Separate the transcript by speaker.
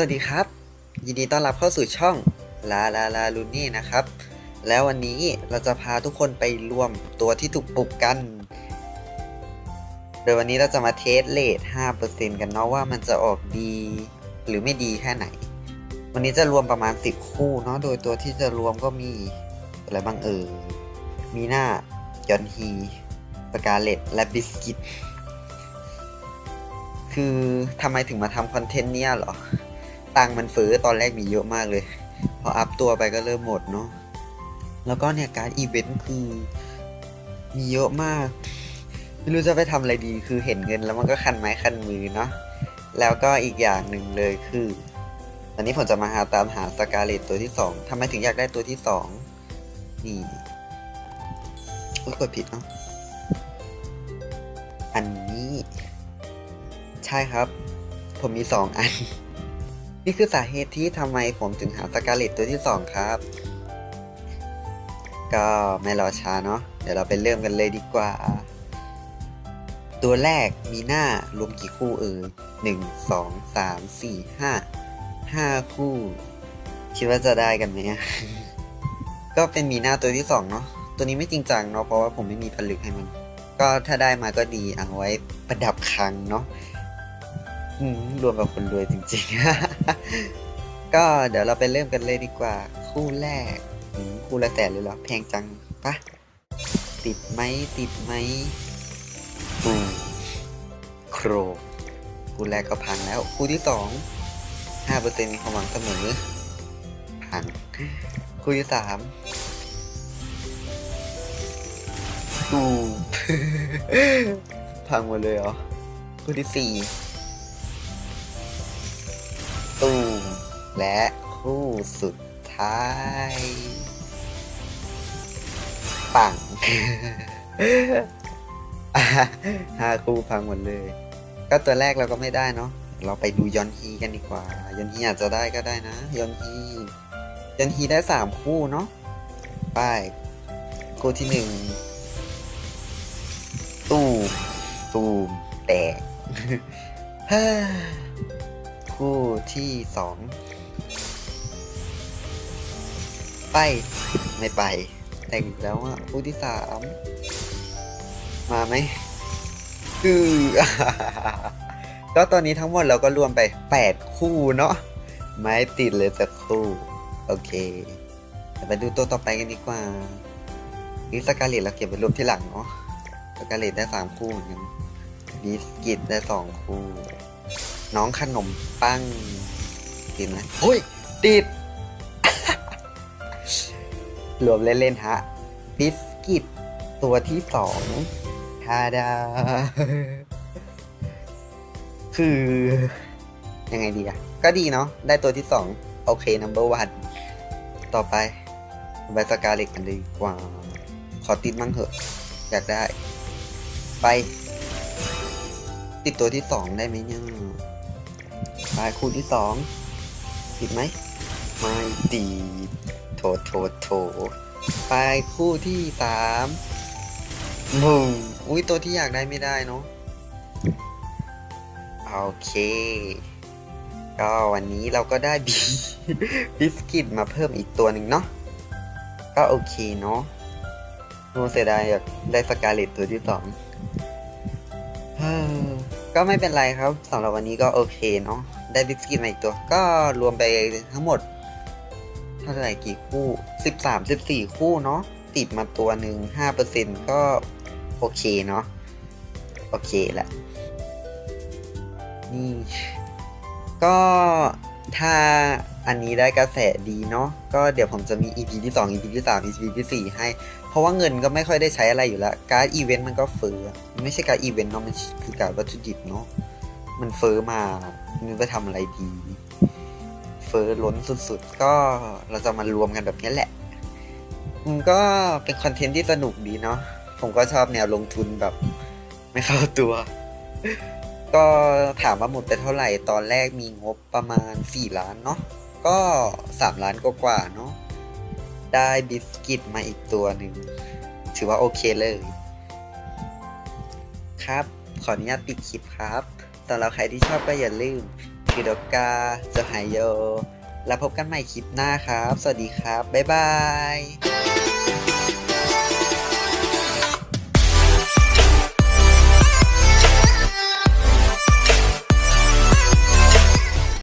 Speaker 1: สวัสดีครับ ยินดีต้อนรับเข้าสู่ช่องลาลาลาลูนี่นะครับ แล้ววันนี้เราจะพาทุกคนไปรวมตัวที่ถูกปลุกกัน โดยวันนี้เราจะมาเทสเลท5%กันเนาะว่ามันจะออกดีหรือไม่ดีแค่ไหน วันนี้จะรวมประมาณ 10 คู่เนาะโดยตัวที่จะรวมก็มีอะไรบ้างเออมีหน้ายอนฮีสกาเลตและบิสกิตคือทำไมถึงมาทำคอนเทนต์เนี้ยหรอ ตังมันเฟ้อตอนแรกมีเยอะมากเลย พออัพตัวไปก็เริ่มหมดเนาะแล้วก็เนี่ยการอีเวนต์คือมีเยอะมาก ไม่รู้จะไปทำอะไรดีคือเห็นเงินแล้วมันก็คันไม้คันมือเนาะแล้วก็อีกอย่างหนึ่งเลยคือตอนนี้ผมจะมาหาตามหาสกาเลตตัวที่สองทำไมถึงอยากได้ตัวที่สองนี่อุ๊ยกดผิดเนาะอันนี้ ใช่ครับ ผมมีสองอัน นี่คือสาเหตุที่ทำไมผมถึงหาสกาเลตตัวที่สองครับ ก็ไม่รอช้าเนาะเดี๋ยวเราไปเริ่มกันเลยดีกว่า ตัวแรกมีหน้ารวมกี่คู่เอ่ยหนึ่งสองสามสี่ห้าห้าคู่ คิดว่าจะได้กันไหมก็เป็นมีหน้าตัวที่สองเนาะตัวนี้ไม่จริงจังเนาะเพราะว่าผมไม่มีผลึกให้มัน ก็ถ้าได้มาก็ดีเอาไว้ประดับคังเนาะ อืมรวมกับคนรวยจริงๆ ก็เดี๋ยวเราไปเริ่มกันเลยดีกว่า คู่แรกคู่ละแสนเลยเหรอ แพงจังปะติดไหมติดไหมอืมโครคู่แรกก็พังแล้ว คู่ที่สองห้าเปอร์เซ็นต์มีความหวังเสมอพังคู่ที่สามตูพังหมดเลยเหรอคู่ที่สี่ และคู่สุดท้าย ปังห้าคู่พังหมดเลย ก็ตัวแรกเราก็ไม่ได้เนาะเราไปดูยอนฮีกันดีกว่า ยอนฮีอาจจะได้ก็ได้นะ ยอนฮียอนฮีได้สามคู่เนาะไปคู่ที่หนึ่งตูมตูมแตกคู่ที่สอง ไป ไม่ไป แต่งแล้วอะคู่ที่สามมาไหมคือก็ตอนนี้ทั้งหมดเราก็รวมไป 8 คู่เนาะไม่ติดเลยสักคู่ โอเคไปดูตัวต่อไปกันดีกว่านี่สกาเลตเราเก็บไว้รวมที่หลังเนาะสกาเลตได้ 3 คู่เหมือนกันบิสกิตได้ 2 คู่ น้องขนมปัง ติดไหมโอ้ย ติด รวมเล่นๆฮะ บิสกิต ตัวที่สองทาดา คือ ยังไงดีอะก็ดีเนาะ ได้ตัวที่สองโอเค number one ต่อไปใบสกาเล็กกันเลยดีกว่า ขอติดมั่งเถอะ อยากได้ ไป ติดตัวที่สองได้ไหมเนี่ยปลายคู่ที่สอง ติดไหมไม่ติดโถโถโถไปคู่ที่สามบุ้งอุ้ยตัวที่อยากได้ไม่ได้เนาะโอเค ก็วันนี้เราก็ได้บีบิสกิตมาเพิ่มอีกตัวหนึ่งเนาะก็โอเคเนาะโนเสียดายอยากได้สกาเลตตัวที่สองก็ไม่เป็นไรครับสำหรับวันนี้ก็โอเคเนาะ ได้บิสกิตมาอีกตัว ก็รวมไปทั้งหมด เท่าไหร่กี่คู่สิบสามสิบสี่คู่เนาะติดมาตัวหนึ่งห้าเปอร์เซ็นก็โอเคเนาะโอเคแหละนี่ก็ถ้าอันนี้ได้กระแสดีเนาะก็เดี๋ยวผมจะมี EP ที่ 2 EP ที่ 3 EP ที่ 4 ให้ เพราะว่าเงินก็ไม่ค่อยได้ใช้อะไรอยู่แล้ว การ์ดอีเวนต์มันก็เฟอ้อไม่ใช่การ์ดอีเวนต์เนาะมันคือการ์ดวัตถุดิบเนาะ มันเฟอ้อมามันไปทำอะไรดี เฟอ้อล้นสุดๆ ก็เราจะมารวมกันแบบนี้แหละ มันก็เป็นคอนเทนต์ที่สนุกดีเนาะผมก็ชอบแนวลงทุนแบบ ไม่เข้าตัว ก็ถามว่าหมดไปเท่าไหร่ตอนแรกมีงบประมาณ 4 ล้านเนาะก็ 3 ล้านกว่าๆเนาะได้บิสกิตมาอีกตัวหนึ่งถือว่าโอเคเลย ครับ ขออนุญาตปิดคลิปครับ สำหรับใครที่ชอบก็อย่าลืมกกุโดกาสหายโย แล้วพบกันใหม่คลิปหน้าครับ สวัสดีครับ บ๊ายบาย